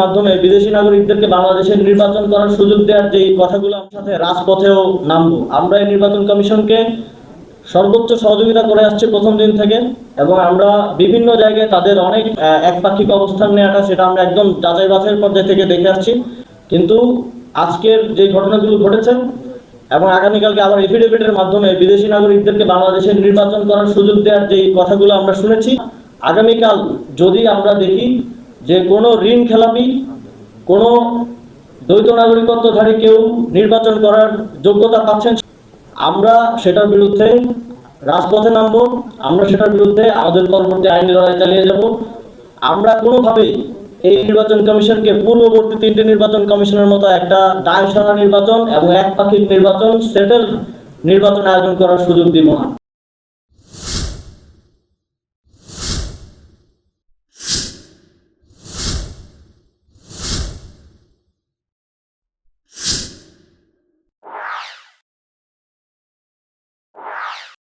মাধ্যমে বিদেশি নাগরিকদেরকে বাংলাদেশে নির্বাচন করার সুযোগ দেওয়ার যে কথাগুলো আমার সাথে রাজপথেও নামবো। আমরা এই নির্বাচন কমিশনকে সর্বোচ্চ সহযোগিতা করে আসছি প্রথম দিন থেকে এবং আমরা বিভিন্ন জায়গায় তাদের অনেক একপাক্ষিক অবস্থান নেওয়াটা সেটা আমরা একদম যাচাই বাছাইয়ের পর্যায় থেকে দেখে আসছি। কিন্তু আজকের যে ঘটনাগুলো ঘটেছে এবং আগামীকালকে আবার এফিডেভিটের মাধ্যমে বিদেশি নাগরিকদেরকে বাংলাদেশে নির্বাচন করার সুযোগ দেওয়ার যে কথাগুলো আমরা শুনেছি, আগামীকাল যদি আমরা দেখি যে কোনো ঋণ খেলাপি, কোনো দ্বৈত নাগরিকত্বধারী কেউ নির্বাচন করার যোগ্যতা পাচ্ছেন। আমরা সেটার বিরুদ্ধে রাজপথে নামবো, আমরা সেটার বিরুদ্ধে আমাদের পরবর্তী আইনি লড়াই চালিয়ে যাব। আমরা কোনোভাবেই এই নির্বাচন কমিশনকে পূর্ববর্তী তিনটি নির্বাচন কমিশনের মতো একটা দায়সারা নির্বাচন এবং একপাক্ষিক নির্বাচন, সেটেল নির্বাচন আয়োজন করার সুযোগ দিব না।